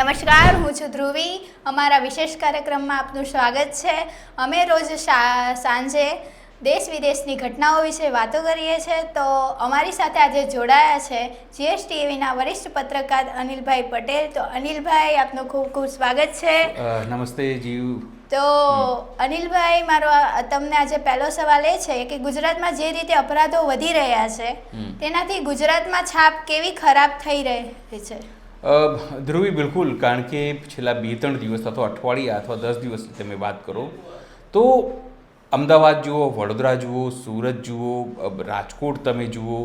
નમસ્કાર હું છું ધ્રુવી. અમારા વિશેષ કાર્યક્રમમાં આપનું સ્વાગત છે. અમે રોજ સાંજે દેશ વિદેશની ઘટનાઓ વિશે વાતો કરીએ છીએ તો અમારી સાથે આજે જોડાયા છે જીએસટીવીના વરિષ્ઠ પત્રકાર અનિલભાઈ પટેલ. તો અનિલભાઈ આપનું ખૂબ ખૂબ સ્વાગત છે. નમસ્તે જીવ. તો અનિલભાઈ મારો તમને આજે પહેલો સવાલ એ છે કે ગુજરાતમાં જે રીતે અપરાધો વધી રહ્યા છે તેનાથી ગુજરાતમાં છાપ કેવી ખરાબ થઈ રહી છે? ધ્રુવી, બિલકુલ, કારણ કે છેલ્લા બે ત્રણ દિવસ અથવા અઠવાડિયા અથવા દસ દિવસ તમે વાત કરો, તો અમદાવાદ જુઓ, વડોદરા જુઓ, સુરત જુઓ રાજકોટ તમે જુઓ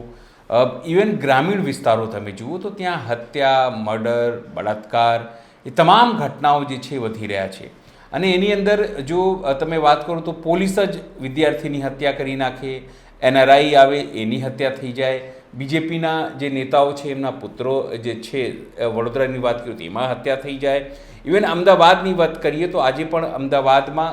ઇવન ગ્રામીણ વિસ્તારો તમે જુઓ, તો ત્યાં હત્યા, મર્ડર, બળાત્કાર એ તમામ ઘટનાઓ જે છે વધી રહ્યા છે. અને એની અંદર જો તમે વાત કરો તો પોલીસ જ વિદ્યાર્થીની હત્યા કરી નાખે, એનઆરઆઈ આવે, એની હત્યા થઈ જાય બીજેપીના જે નેતાઓ છે, એમના પુત્રો જે છે વડોદરાની વાત કરીએ તો એમાં હત્યા થઈ જાય. ઇવન અમદાવાદની વાત કરીએ તો આજે પણ અમદાવાદમાં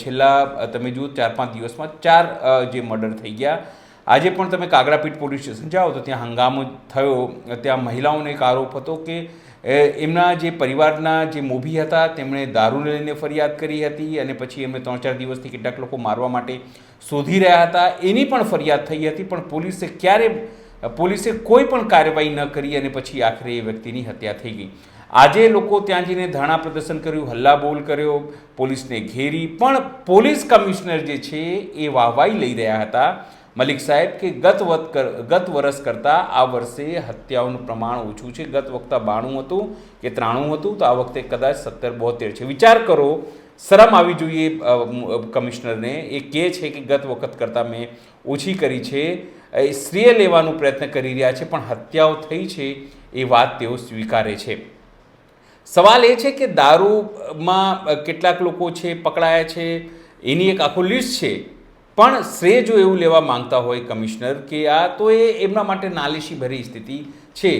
છેલ્લા તમે જુઓ ચાર પાંચ દિવસમાં ચાર જે મર્ડર થઈ ગયા. આજે પણ તમે કાગડાપીઠ પોલીસ સ્ટેશન જાઓ તો ત્યાં હંગામો થયો. ત્યાં મહિલાઓને એક આરોપ હતો કે એમના જે પરિવારના જે મોભી હતા, તેમણે દારૂને લઈને ફરિયાદ કરી હતી અને પછી એમને ત્રણ ચાર દિવસથી કેટલાક લોકો મારવા માટે શોધી રહ્યા હતા. એની પણ ફરિયાદ થઈ હતી, પણ પોલીસે ક્યારે પોલીસે કોઈ પણ કાર્યવાહી ન કરી અને પછી આખરે એ વ્યક્તિની હત્યા થઈ ગઈ. આજે લોકો ત્યાં જઈને ધરણા પ્રદર્શન કર્યું, હલ્લાબોલ કર્યો, પોલીસને ઘેરી, પણ પોલીસ કમિશનર જે છે એ વાહવાઈ લઈ રહ્યા હતા. મલિક સાહેબ કે ગત ગત વર્ષ કરતાં આ વર્ષે હત્યાઓનું પ્રમાણ ઓછું છે. ગત વખતે બાણું હતું, કે ત્રાણું હતું, તો આ વખતે કદાચ સત્તર બોતેર છે. વિચાર કરો, શરમ આવી જોઈએ કમિશનરને. એ કહે છે કે ગત વખત કરતાં મેં ઓછી કરી છે. શ્રેય લેવાનો પ્રયત્ન કરી રહ્યા છે, પણ હત્યાઓ થઈ છે એ વાત તેઓ સ્વીકારે છે. સવાલ એ છે કે દારૂમાં કેટલાક લોકો છે, પકડાયા છે, એની એક આખો લિસ્ટ છે, પણ શ્રેય જો એવું લેવા માંગતા હોય કમિશનર કે આ તો એ એમના માટે નાલીશી ભરી સ્થિતિ છે.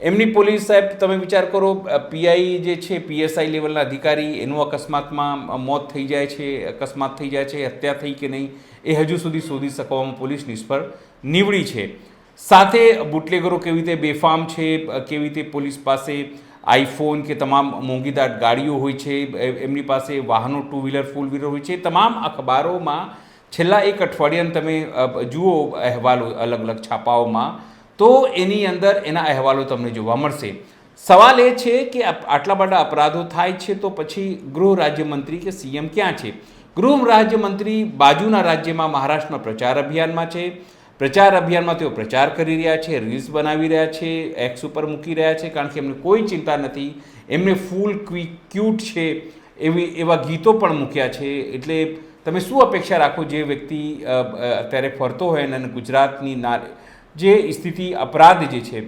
એમની પોલીસ સાહેબ, તમે વિચાર કરો, પીઆઈ જે છે, પીએસઆઈ લેવલના અધિકારી, એનું અકસ્માતમાં મોત થઈ જાય છે, અકસ્માત થઈ જાય છે, હત્યા થઈ કે નહીં એ હજુ સુધી શોધી શકવામાં પોલીસ નિષ્ફળ નીવડી છે. સાથે બુટલેગરો કેવી રીતે બેફામ છે, કેવી રીતે પોલીસ પાસે આઈફોન કે તમામ મોંઘીદાર ગાડીઓ હોય છે એમની પાસે વાહનો ટુ વ્હીલર ફોર વ્હીલર હોય છે તમામ અખબારોમાં છેલ્લા એક અઠવાડિયાને તમે જુઓ અહેવાલો અલગ અલગ છાપાઓમાં, તો એની અંદર એના અહેવાલો તમને જોવા મળશે. સવાલ એ છે કે આટલા બધા અપરાધો થાય છે તો પછી ગૃહ રાજ્યમંત્રી કે સીએમ ક્યાં છે? ગૃહ રાજ્યમંત્રી બાજુના રાજ્યમાં મહારાષ્ટ્રમાં પ્રચાર અભિયાનમાં છે. પ્રચાર અભિયાનમાં તેઓ પ્રચાર કરી રહ્યા છે, રીલ્સ બનાવી રહ્યા છે, એક્સ ઉપર મૂકી રહ્યા છે, કારણ કે એમને કોઈ ચિંતા નથી. એમને ફૂલ ક્વી, ક્યુટ છે એવી, એવા ગીતો પણ મૂક્યા છે. એટલે તમે શું અપેક્ષા રાખો જે વ્યક્તિ અત્યારે ફરતો હોય અને ગુજરાતની ના જે સ્થિતિ અપરાધ જે છે,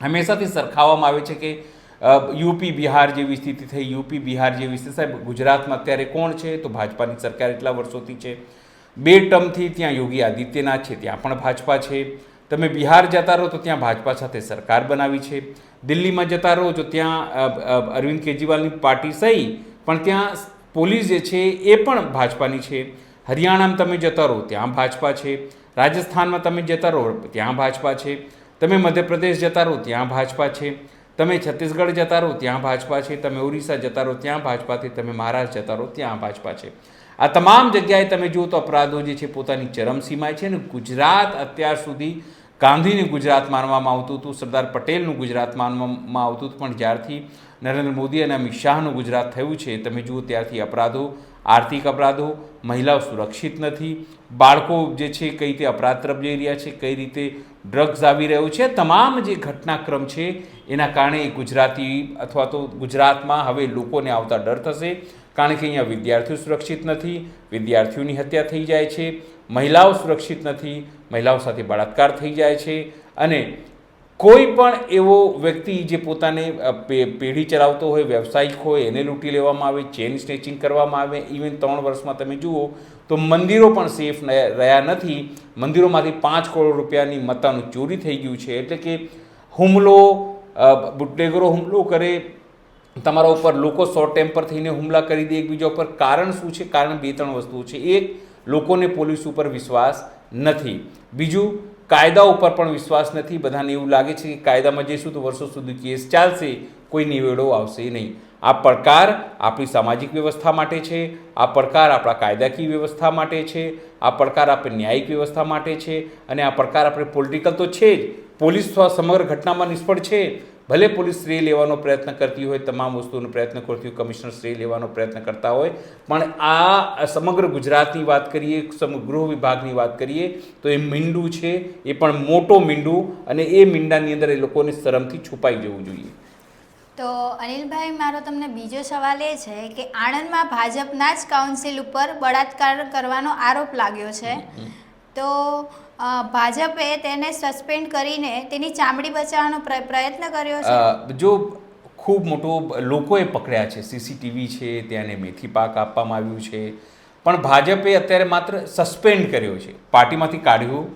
હંમેશાથી સરખાવવામાં આવે છે કે યુપી બિહાર જેવી સ્થિતિ થઈ, યુપી બિહાર જેવી સ્થિતિ સાહેબ, ગુજરાતમાં અત્યારે કોણ છે? તો ભાજપાની સરકાર એટલા વર્ષોથી છે. બે ટર્મથી ત્યાં યોગી આદિત્યનાથ છે, ત્યાં પણ ભાજપા છે. તમે બિહાર જતા રહો તો ત્યાં ભાજપા સાથે સરકાર બનાવી છે. દિલ્હીમાં જતા રહો તો ત્યાં અરવિંદ કેજરીવાલની પાર્ટી સહી, પણ ત્યાં પોલીસ જે છે એ પણ ભાજપાની છે. હરિયાણામાં તમે જતા રહો, ત્યાં ભાજપા છે. રાજસ્થાનમાં તમે જતા રહો, ત્યાં ભાજપા છે. તમે મધ્યપ્રદેશ જતા રહો, ત્યાં ભાજપા છે. તમે છત્તીસગઢ જતા રહો, ત્યાં ભાજપા છે. તમે ઓરિસ્સા જતા રહો, ત્યાં ભાજપાથી તમે મહારાષ્ટ્ર જતા રહો, ત્યાં ભાજપા છે. આ તમામ જગ્યાએ તમે જુઓ તો અપરાધો જે છે પોતાની ચરમસીમાએ છે અને ગુજરાત અત્યાર સુધી ગાંધીનું ગુજરાત માનવામાં આવતું હતું, સરદાર પટેલનું ગુજરાત માનવામાં આવતું હતું. પણ જ્યારથી નરેન્દ્ર મોદી અને અમિત શાહનું ગુજરાત થયું છે, તમે જુઓ ત્યારથી અપરાધો આર્થિક અપરાધો, મહિલાઓ સુરક્ષિત નથી, બાળકો જે છે કઈ રીતે અપરાધ તરફ જઈ રહ્યા છે, કઈ રીતે ડ્રગ્સ આવી રહ્યો છે, તમામ જે ઘટનાક્રમ છે, એના કારણે ગુજરાતી અથવા તો ગુજરાતમાં હવે લોકોને આવતા ડર થશે, કારણ કે અહીંયા વિદ્યાર્થીઓ સુરક્ષિત નથી, વિદ્યાર્થીઓની હત્યા થઈ જાય છે, મહિલાઓ સુરક્ષિત નથી, મહિલાઓ સાથે બળાત્કાર થઈ જાય છે, અને કોઈ પણ એવો વ્યક્તિ જે પોતાને પેઢી ચલાવતો હોય, વ્યવસાયિક હોય, એને લૂંટી લેવામાં આવે, ચેન સ્નેચિંગ કરવામાં આવે ઇવન ત્રણ વર્ષમાં તમે જુઓ, તો મંદિરો પણ સેફ રહ્યા નથી. મંદિરોમાંથી પાંચ કરોડ રૂપિયાની મતાનું ચોરી થઈ ગયું છે. એટલે કે હુમલો બુટેગરો હુમલો કરે, તમારા ઉપર લોકો શોર્ટ ટેમ્પર થઈને હુમલા કરી દે એકબીજા ઉપર. કારણ શું છે? કારણ બે ત્રણ વસ્તુઓ છે. એક, લોકોને પોલીસ ઉપર વિશ્વાસ નથી. બીજું કાયદા ઉપર પણ વિશ્વાસ નથી. બધાને એવું લાગે છે કે કાયદામાં જઈશું તો વર્ષો સુધી કેસ ચાલશે. કોઈ નિવેડો આવશે નહીં. આ પડકાર આપણી સામાજિક વ્યવસ્થા માટે છે. આ પડકાર આપણા કાયદાકીય વ્યવસ્થા માટે છે. આ પડકાર આપણી ન્યાયિક વ્યવસ્થા માટે છે. અને આ પડકાર આપણે પોલિટિકલ તો છે જ. પોલીસ સમગ્ર ઘટનામાં નિષ્ફળ છે. ભલે પોલીસ શ્રેય લેવાનો પ્રયત્ન કરતી હોય તમામ વસ્તુનો પ્રયત્ન કરતી હોય કમિશનર શ્રેય લેવાનો પ્રયત્ન કરતા હોય પણ આ સમગ્ર ગુજરાતની વાત કરીએ સમગ્ર ગૃહ વિભાગની વાત કરીએ તો એ મીંડું છે એ પણ મોટો મીંડું અને એ મીંડાની અંદર એ લોકોને શરમથી છુપાઈ જવું જોઈએ. તો અનિલભાઈ મારો તમને બીજો સવાલ એ છે કે આણંદમાં ભાજપના જ કાઉન્સિલ ઉપર બળાત્કાર કરવાનો આરોપ લાગ્યો છે. તો ભાજપે તેને સસ્પેન્ડ કરીને તેની ચામડી બચાવવાનો પ્ર- પ્રયત્ન કર્યો છે? જો ખૂબ મોટો લોકોએ પકડ્યા છે સીસીટીવી છે ત્યાંને મેથી પાક આપવામાં આવ્યું છે. પણ ભાજપે અત્યારે માત્ર સસ્પેન્ડ કર્યો છે. પાર્ટીમાંથી કાઢ્યું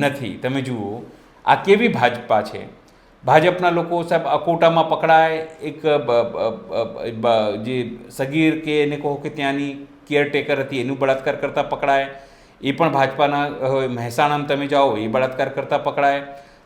નથી. તમે જુઓ આ કેવી ભાજપા છે? ભાજપના લોકો સાહેબ અકોટામાં પકડાય એક જે સગીર કે એને કહો કે ત્યાંની કેરટેકર હતી એનું બળાત્કાર કરતાં પકડાય. એ પણ ભાજપાના મહેસાણામાં તમે જાઓ, એ બળાત્કાર કરતાં પકડાય.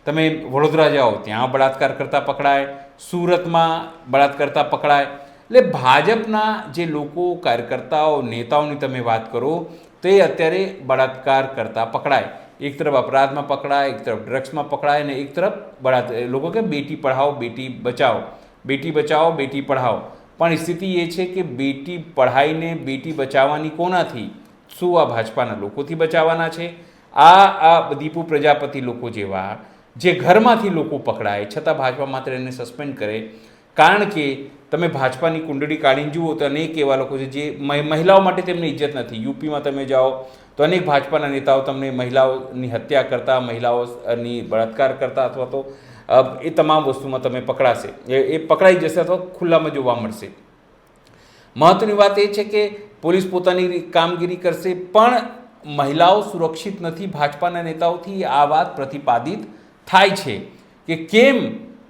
તમે વડોદરા જાઓ, ત્યાં બળાત્કાર કરતાં પકડાય. સુરતમાં બળાત્કર્તા પકડાય. એટલે ભાજપના જે લોકો, કાર્યકર્તાઓ, નેતાઓની તમે વાત કરો, તે અત્યારે બળાત્કાર કરતાં પકડાય. એક તરફ અપરાધમાં પકડાય, એક તરફ ડ્રગ્સમાં પકડાય અને એક તરફ બળાત્કાર લોકો કે બેટી પઢાઓ, બેટી બચાવો બેટી બચાવો બેટી પઢાઓ. પણ સ્થિતિ એ છે કે બેટી પઢાઈને બેટી બચાવવાની કોનાથી? શું આ ભાજપાના લોકોથી બચાવવાના છે? આ આ દીપુ પ્રજાપતિ લોકો જેવા, જે ઘરમાંથી લોકો પકડાય, છતાં ભાજપા માત્ર એને સસ્પેન્ડ કરે. કારણ કે તમે ભાજપાની કુંડળી કાઢીને જુઓ તો અનેક એવા લોકો છે જે મહિલાઓ માટે તેમની ઇજ્જત નથી. યુપીમાં તમે જાઓ તો અનેક ભાજપાના નેતાઓ તમને મહિલાઓની હત્યા કરતા, મહિલાઓની બળાત્કાર કરતા અથવા તો એ તમામ વસ્તુમાં તમે પકડાશે. એ પકડાઈ જશે અથવા ખુલ્લામાં જોવા મળશે. મહત્વની વાત એ છે કે પોલીસ પોતાની કામગીરી કરશે પણ મહિલાઓ સુરક્ષિત નથી. ભાજપાના નેતાઓથી આ વાત પ્રતિપાદિત થાય છે કે કેમ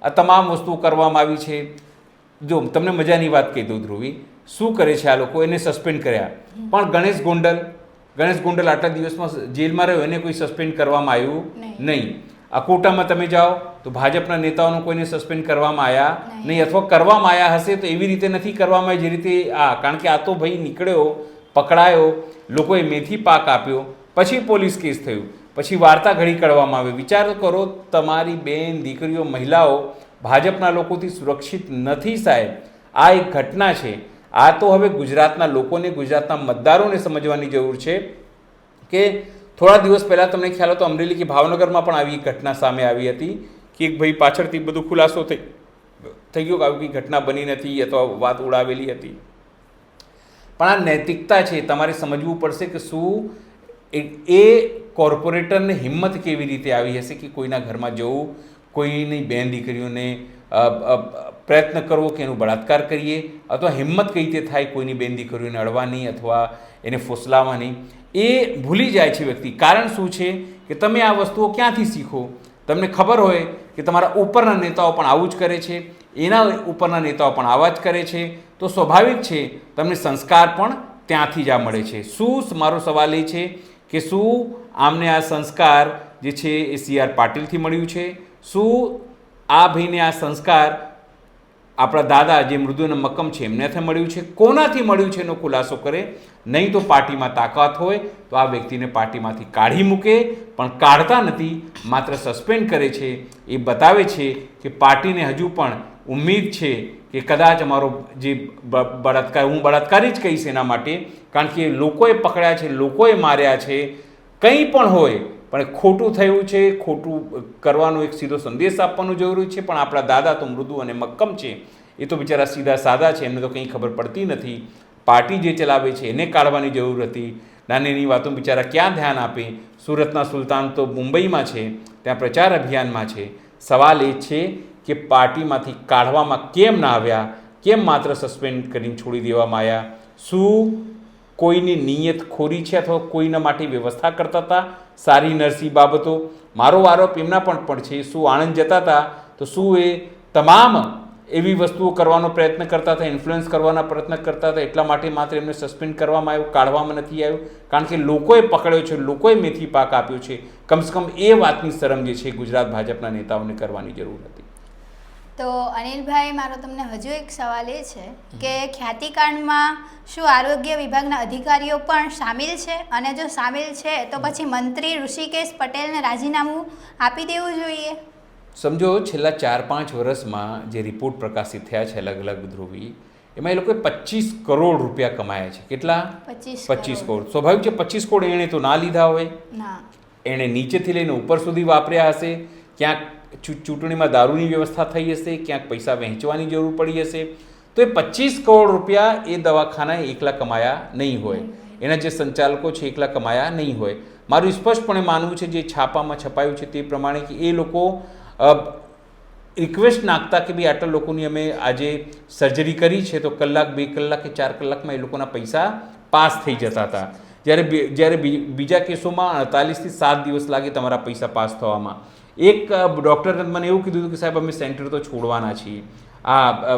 આ તમામ વસ્તુઓ કરવામાં આવી છે. જો તમને મજાની વાત કહી દઉં ધ્રુવી શું કરે છે આ લોકો? એને સસ્પેન્ડ કર્યા. પણ ગણેશ ગોંડલ ગણેશ ગોંડલ આટલા દિવસમાં જેલમાં રહ્યો એને કોઈ સસ્પેન્ડ કરવામાં આવ્યું નહીં. આ કોટામાં તમે જાઓ તો ભાજપના નેતાઓને કોઈને સસ્પેન્ડ કરવામાં આવ્યા નહીં. અથવા કરવામાં આવ્યા હશે તો એવી રીતે નથી કરવામાં જે રીતે આ કારણ કે આ તો ભાઈ નીકળ્યો પકડાયો લોકોએ મેથી પાક આપ્યો પછી પોલીસ કેસ થયું પછી વાર્તા ઘડી કાઢવામાં આવે. વિચાર કરો તમારી બેન દીકરીઓ મહિલાઓ ભાજપના લોકોથી સુરક્ષિત નથી સાહેબ. આ એક ઘટના છે. આ તો હવે ગુજરાતના લોકોને ગુજરાતના મતદારોને સમજવાની જરૂર છે કે થોડા દિવસ પહેલાં તમને ખ્યાલ હતો અમરેલી કે ભાવનગરમાં પણ આવી ઘટના સામે આવી હતી. કે એક ભાઈ પાછળથી બધું ખુલાસો થઈ. થઈ ગયો કે આવી કંઈ ઘટના બની નથી અથવા વાત ઉડાવેલી હતી. પણ આ નૈતિકતા છે તમારે સમજવું પડશે કે શું એ કોર્પોરેટરને હિંમત કેવી રીતે આવી હશે કે કોઈના ઘરમાં જવું, કોઈની બેન દીકરીઓને પ્રયત્ન કરવો કે એનું બળાત્કાર કરીએ અથવા હિંમત કઈ રીતે થાય કોઈની બેન દીકરીઓને અડવાની અથવા એને ફોસલાવવાની, એ ભૂલી જાય છે વ્યક્તિ. કારણ શું છે કે તમે આ વસ્તુઓ ક્યાંથી શીખો? તમને ખબર હોય કે તમારા ઉપરના નેતાઓ પણ આવું જ કરે છે, એના ઉપરના નેતાઓ પણ આવા જ કરે છે, તો સ્વાભાવિક છે, તમને સંસ્કાર પણ ત્યાંથી જ આ મળે છે. શું મારો સવાલ એ છે કે શું આમને આ સંસ્કાર જે છે એ સી આર પાટીલથી મળ્યું છે? શું આ ભાઈને આ સંસ્કાર આપણા દાદા જે મૃદુને મક્કમ છે એમનેથી મળ્યું છે. કોનાથી મળ્યું છે એનો ખુલાસો કરે? નહીં તો પાર્ટીમાં તાકાત હોય, તો આ વ્યક્તિને પાર્ટીમાંથી કાઢી મૂકે, પણ કાઢતા નથી, માત્ર સસ્પેન્ડ કરે છે. એ બતાવે છે કે પાર્ટીને હજુ પણ ઉમ્મીદ છે કે કદાચ અમારો જે બળાત્કાર, હું બળાત્કારી જ કહીશ એના માટે, કારણ કે લોકોએ પકડ્યા છે, લોકોએ માર્યા છે. કંઈ પણ હોય પણ ખોટું થયું છે, ખોટું કરવાનો એક સીધો સંદેશ આપવાનો જરૂરી છે, પણ આપણા દાદા તો મૃદુ અને મક્કમ છે. એ તો બિચારા સીધા સાદા છે, એમને તો કંઈ ખબર પડતી નથી. પાર્ટી જે ચલાવે છે, એને કાઢવાની જરૂર હતી. નાની નાની વાતો બિચારા ક્યાં ધ્યાન આપે? સુરતના સુલતાન તો મુંબઈમાં છે, ત્યાં પ્રચાર અભિયાનમાં છે. સવાલ એ છે કે પાર્ટીમાંથી કાઢવામાં કેમ ના આવ્યા? કેમ માત્ર સસ્પેન્ડ કરીને છોડી દેવામાં આવ્યા? શું કોઈની નિયત ખોરી છે અથવા કોઈના માટે વ્યવસ્થા કરતા હતા? સારી નરસી બાબતો. મારો આરોપ એમના પણ પણ છે, શું આણંદ જતા હતા, તો શું એ તમામ એવી વસ્તુઓ કરવાનો પ્રયત્ન કરતા હતા ઇન્ફ્લુઅન્સ કરવાના પ્રયત્ન કરતા હતા, એટલા માટે માત્ર એમને સસ્પેન્ડ કરવામાં આવ્યું, કાઢવામાં નથી આવ્યું. કારણ કે લોકોએ પકડ્યો છે, લોકોએ મેથી પાક આપ્યો છે. કમસે કમ એ વાતની શરમ જે છે ગુજરાત ભાજપના નેતાઓને કરવાની જરૂર હતી. તો અનિલભાઈ મારો તમને હજુ એક સવાલ એ છે કે ખ્યાતિકાંડમાં શું આરોગ્ય વિભાગના અધિકારીઓ પણ સામેલ છે? અને જો સામેલ છે તો પછી મંત્રી ઋષિકેશ પટેલને રાજીનામું આપી દેવું જોઈએ. સમજો છેલ્લા ચાર પાંચ વર્ષમાં જે રિપોર્ટ પ્રકાશિત થયા છે અલગ અલગ ધ્રુવી એમાં એ લોકોએ પચીસ કરોડ રૂપિયા કમાયા છે. કેટલા? પચીસ પચીસ કરોડ. સ્વાભાવિક છે પચીસ કરોડ એણે તો ના લીધા હોય. ના. એણે નીચેથી લઈને ઉપર સુધી વાપર્યા હશે. ક્યાંક ચૂંટણીમાં દારૂની વ્યવસ્થા થઈ હશે, ક્યાંક પૈસા વહેંચવાની જરૂર પડી હશે, તો એ પચીસ કરોડ રૂપિયા એ દવાખાનાએ એકલા કમાયા નહીં હોય. એના જે સંચાલકો છે, એકલા કમાયા નહીં હોય. મારું સ્પષ્ટપણે માનવું છે, જે છાપામાં છપાયું છે તે પ્રમાણે કે એ લોકો રિક્વેસ્ટ નાખતા કે ભાઈ આટલા લોકોની અમે આજે સર્જરી કરી છે, તો કલાક, બે કલાક કે ચાર કલાકમાં એ લોકોના પૈસા પાસ થઈ જતા હતા. જ્યારે જ્યારે બીજા કેસોમાં અડતાલીસથી સાત દિવસ લાગે તમારા પૈસા પાસ થવામાં. એક ડૉક્ટરે મને એવું કીધું હતું કે સાહેબ, અમે સેન્ટર તો છોડવાના છીએ. આ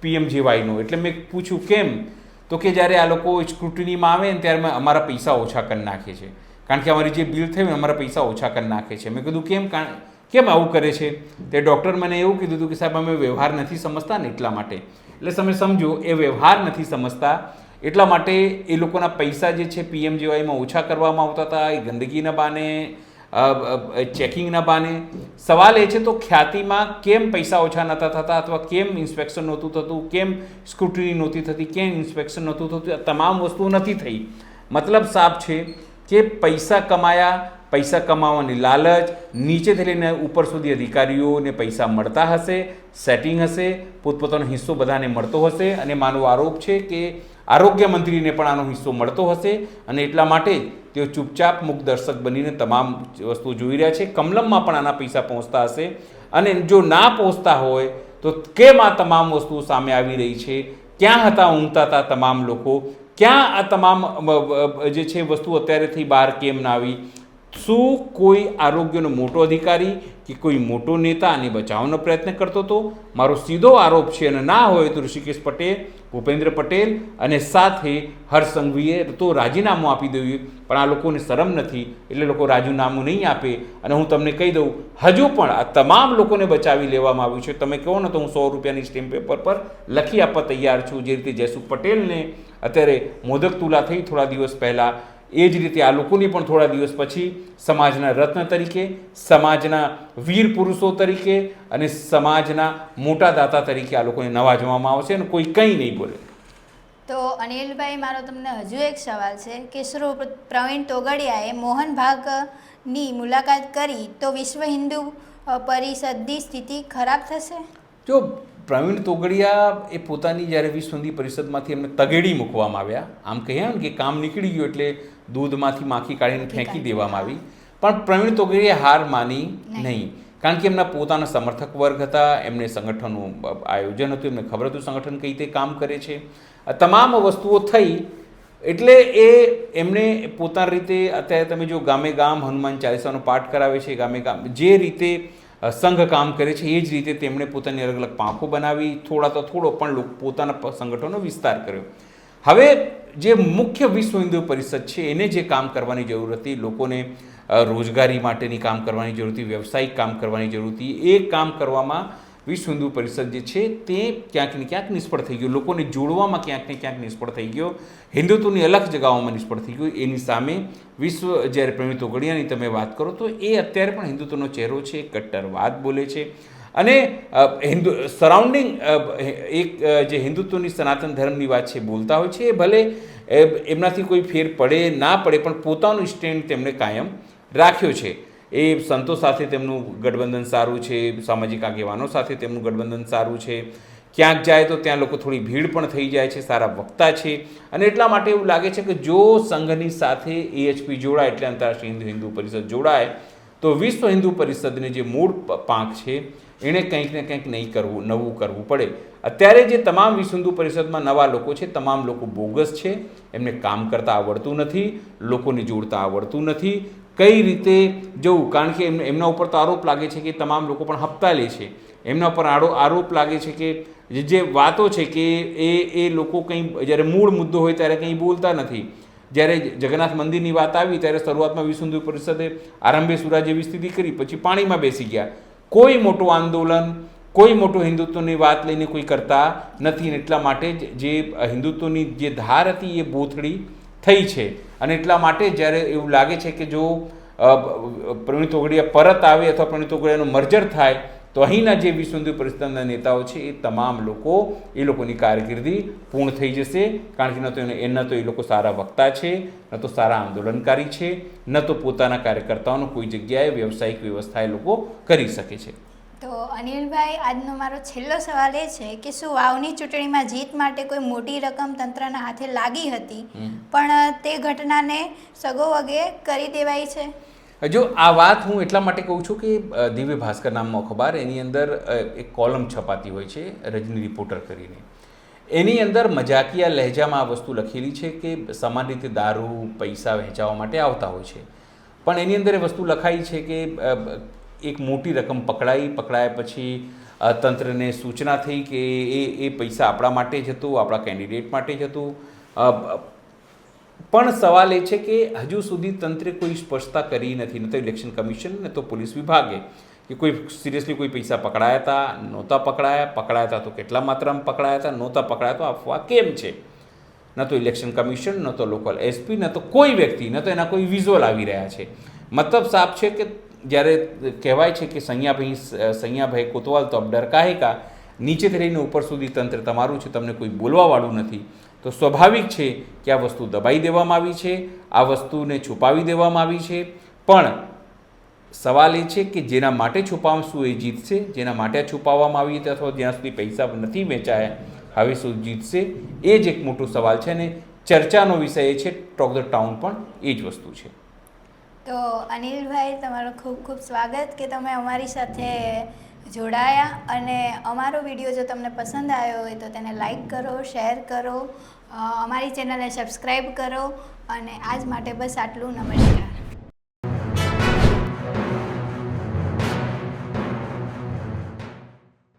પીએમજીવાયનું એટલે મેં પૂછ્યું, કેમ? તો કે જ્યારે આ લોકો સ્ક્રુટિનીમાં આવે ને ત્યારે અમારા પૈસા ઓછા કરી નાખે છે. કારણ કે અમારી જે બિલ થયું અમારા પૈસા ઓછા કરી નાખે છે. મેં કીધું, કેમ? કારણ કેમ આવું કરે છે? તે ડૉક્ટર મને એવું કીધું હતું કે, સાહેબ, અમે વ્યવહાર નથી સમજતા ને એટલા માટે. એટલે તમે સમજો, એ વ્યવહાર નથી સમજતા. એટલા માટે એ લોકોના પૈસા જે છે પીએમજીવાયમાં ઓછા કરવામાં આવતા હતા, એ ગંદકીના બાને ચેકિંગના બાને. સવાલ એ છે તો ખ્યાતિમાં કેમ પૈસા ઓછા નહોતા થતા અથવા કેમ ઇન્સ્પેક્શન નહોતું થતું? કેમ સ્ક્રુટની નહોતી થતી? કેમ ઇન્સ્પેક્શન નહોતું થતું? તમામ વસ્તુઓ નથી થઈ. મતલબ સાફ છે કે પૈસા કમાયા, પૈસા કમાવાની લાલચ, નીચેથી લઈને ઉપર સુધી અધિકારીઓને પૈસા મળતા હશે સેટિંગ હશે, પોતપોતાનો હિસ્સો બધાને મળતો હશે અને મારો આરોપ છે કે આરોગ્ય મંત્રીને પણ આનો હિસ્સો મળતો હશે અને એટલા માટે તેઓ ચૂપચાપ મુખ દર્શક બનીને તમામ વસ્તુઓ જોઈ રહ્યા છે. કમલમમાં પણ આના પૈસા પહોંચતા હશે. અને જો ના પહોંચતા હોય, તો કેમ આ તમામ વસ્તુઓ સામે આવી રહી છે? ક્યાં હતા ઊંઘતા હતા તમામ લોકો? ક્યાં આ તમામ જે છે વસ્તુ અત્યારેથી બહાર કેમ ના આવી? શું કોઈ આરોગ્યનો મોટો અધિકારી કે કોઈ મોટો નેતા આને બચાવવાનો પ્રયત્ન કરતો હતો? મારો સીધો આરોપ છે અને ના હોય તો ઋષિકેશ પટેલ, ભૂપેન્દ્ર પટેલ અને સાથે હર્ષ સંઘવીએ તો રાજીનામું આપી દેવું. પણ આ લોકોને શરમ નથી, એટલે લોકો રાજીનામું નહીં આપે. અને હું તમને કહી દઉં, હજુ પણ આ તમામ લોકોને બચાવી લેવામાં આવ્યું છે. તમે કહો ને તો હું સો રૂપિયાની સ્ટેમ્પ પેપર પર લખી આપવા તૈયાર છું. જે રીતે જયસુખ પટેલને અત્યારે મોદક તુલા થઈ થોડા દિવસ પહેલાં એ જ રીતે આ લોકોની પણ થોડા દિવસ પછી સમાજના રત્ન તરીકે સમાજના વીર પુરુષો તરીકે અને સમાજના મોટા દાતા તરીકે આ લોકોને નવાજવામાં આવશે અને કોઈ કંઈ નહીં બોલે. તો અનિલભાઈ મારો તમને હજુ એક સવાલ છે. કે શ્રી પ્રવીણ તોગડિયાએ મોહન ભાગની મુલાકાત કરી તો વિશ્વ હિન્દુ પરિષદની સ્થિતિ ખરાબ થશે? જો પ્રવીણ તોગડિયા એ પોતાની જ્યારે વિશ્વ હિન્દી પરિષદમાંથી એમને તગેડી મૂકવામાં આવ્યા આમ કહીએ ને કે કામ નીકળી ગયું એટલે દૂધમાંથી માખી કાઢીને ફેંકી દેવામાં આવી. પણ પ્રવીણ તોગરીએ હાર માની નહીં. કારણ કે એમના પોતાના સમર્થક વર્ગ હતા એમને સંગઠનનું આયોજન હતું એમને ખબર હતું સંગઠન કઈ રીતે કામ કરે છે. આ તમામ વસ્તુઓ થઈ એટલે એ એમને પોતાની રીતે અત્યારે તમે જો ગામે ગામ હનુમાન ચાલીસાનો પાઠ કરાવે છે ગામે ગામ જે રીતે સંઘ કામ કરે છે એ જ રીતે તેમણે પોતાની અલગ અલગ પાંખો બનાવી થોડા તો થોડો પણ પોતાના સંગઠનનો વિસ્તાર કર્યો. હવે જે મુખ્ય વિશ્વ હિન્દુ પરિષદ છે, એને જે કામ કરવાની જરૂર હતી, લોકોને રોજગારી માટેની કામ કરવાની જરૂર હતી, વ્યવસાયિક કામ કરવાની જરૂર હતી, એ કામ કરવામાં વિશ્વ હિન્દુ પરિષદ જે છે, તે ક્યાંક ને ક્યાંક નિષ્ફળ થઈ ગયું. લોકોને જોડવામાં ક્યાંક ને ક્યાંક નિષ્ફળ થઈ ગયો. હિન્દુત્વની અલગ જગાઓમાં નિષ્ફળ થઈ ગયું. એની સામે વિશ્વ જ્યારે પ્રવીણ તોગડિયાની તમે વાત કરો, તો એ અત્યારે પણ હિન્દુત્વનો ચહેરો છે કટ્ટરવાદ બોલે છે. અને હિન્દુ સરાઉન્ડિંગ એક જે હિન્દુત્વની સનાતન ધર્મની વાત છે બોલતા હોય છે, એ ભલે એમનાથી કોઈ ફેર પડે, ના પડે, પણ પોતાનું સ્ટેન્ડ તેમણે કાયમ રાખ્યો છે. એ સંતો સાથે તેમનું ગઠબંધન સારું છે, સામાજિક આગેવાનો સાથે તેમનું ગઠબંધન સારું છે. ક્યાંક જાય તો ત્યાં લોકો થોડી ભીડ પણ થઈ જાય છે, સારા વક્તા છે. અને એટલા માટે એવું લાગે છે કે જો સંઘની સાથે એએચપી જોડાય, એટલે આંતરરાષ્ટ્રીય હિન્દુ હિન્દુ પરિષદ જોડાય, તો વિશ્વ હિન્દુ પરિષદની જે મૂળ પાંખ છે એણે કંઈક ને કંઈક નહીં કરવું, નવું કરવું પડે. અત્યારે જે તમામ વિસુંધુ પરિષદમાં નવા લોકો છે, તમામ લોકો બોગસ છે, એમને કામ કરતા આવડતું નથી, લોકોને જોડતા આવડતું નથી. કઈ રીતે જવું કારણ કે એમ એમના ઉપર તો આરોપ લાગે છે કે તમામ લોકો પણ હપ્તા લે છે. એમના પર આરો આરોપ લાગે છે કે, જે વાતો છે કે એ એ લોકો કંઈ, જ્યારે મૂળ મુદ્દો હોય ત્યારે કંઈ બોલતા નથી. જ્યારે જગન્નાથ મંદિરની વાત આવી, ત્યારે શરૂઆતમાં વિશ્વ પરિષદે આરંભે સુરા જેવી સ્થિતિ કરી, પછી પાણીમાં બેસી ગયા. કોઈ મોટું આંદોલન, કોઈ મોટું હિન્દુત્વની વાત લઈને કોઈ કરતા નથી એટલા માટે જ જે હિન્દુત્વની જે ધાર હતી એ બોથડી થઈ છે. અને એટલા માટે જ્યારે એવું લાગે છે કે જો પ્રવીણ તોગડિયા પરત આવે અથવા પ્રવીણ તોગડિયાનું મર્જર થાય તો અહીંના જે વિશ્વ હિન્દુ પરિષદના નેતાઓ છે એ તમામ લોકો એ લોકોની કારકિર્દી પૂર્ણ થઈ જશે. કારણ કે ન તો એને ન તો એ લોકો સારા વક્તા છે ન તો સારા આંદોલનકારી છે ન તો પોતાના કાર્યકર્તાઓનો કોઈ જગ્યાએ વ્યવસાયિક વ્યવસ્થા એ લોકો કરી શકે છે. તો અનિલભાઈ આજનો મારો છેલ્લો સવાલ એ છે કે શું વાવની ચૂંટણીમાં જીત માટે કોઈ મોટી રકમ તંત્રના હાથે લાગી હતી? પણ તે ઘટનાને સગો વગે કરી દેવાઈ છે? જો આ વાત હું એટલા માટે કહું છું કે દિવ્ય ભાસ્કર નામનો અખબાર એની અંદર એક કોલમ છપાતી હોય છે, રજની રિપોર્ટર કરીને. એની અંદર મજાકિયા લહેજામાં આ વસ્તુ લખેલી છે કે સમાન રીતે દારૂ, પૈસા વહેંચાવા માટે આવતા હોય છે. પણ એની અંદર એ વસ્તુ લખાઈ છે કે એક મોટી રકમ પકડાઈ, પકડાયા પછી તંત્રને સૂચના થઈ કે એ એ પૈસા આપણા માટે જ હતું, આપણા કેન્ડિડેટ માટે જ હતું. પણ સવાલ એ છે કે હજુ સુધી તંત્રે કોઈ સ્પષ્ટતા કરી નથી. ન તો ઇલેક્શન કમિશન ને તો પોલીસ વિભાગે કે કોઈ સિરિયસલી કોઈ પૈસા પકડાયા હતા નહોતા પકડાયા પકડાયા હતા તો કેટલા માત્રામાં પકડાયા હતા નહોતા પકડાયા તો અફવા કેમ છે? ન તો ઇલેક્શન કમિશન ન તો લોકલ એસપી ન તો કોઈ વ્યક્તિ, ન તો એના કોઈ વિઝ્યુઅલ આવી રહ્યા છે. મતલબ સાફ છે કે જ્યારે કહેવાય છે કે સૈયાભાઈ સૈયાભાઈ કોતવાલ, તો અબ ડર કાહે કા નીચેથી લઈને ઉપર સુધી તંત્ર તમારું છે, તમને કોઈ બોલવાવાળું નથી. તો સ્વાભાવિક છે કે આ વસ્તુ દબાઈ દેવામાં આવી છે, આ વસ્તુને છુપાવી દેવામાં આવી છે. પણ સવાલ એ છે કે જેના માટે છુપાવશું એ જીતશે? જેના માટે છુપાવવામાં આવી હતી અથવા જ્યાં સુધી પૈસા નથી વેચાયા, હવે શું જીતશે? એ જ એક મોટો સવાલ છે અને ચર્ચાનો વિષય એ છે ટોક ધ ટાઉન પણ એ જ વસ્તુ છે. તો અનિલભાઈ, તમારું ખૂબ ખૂબ સ્વાગત કે તમે અમારી સાથે જોડાયા અને અમારો વીડિયો જો તમને પસંદ આવ્યો હોય તો તેને લાઈક કરો, શેર કરો અમારી ચેનલને સબસ્ક્રાઈબ કરો અને આજ માટે બસ આટલું. નમસ્કાર.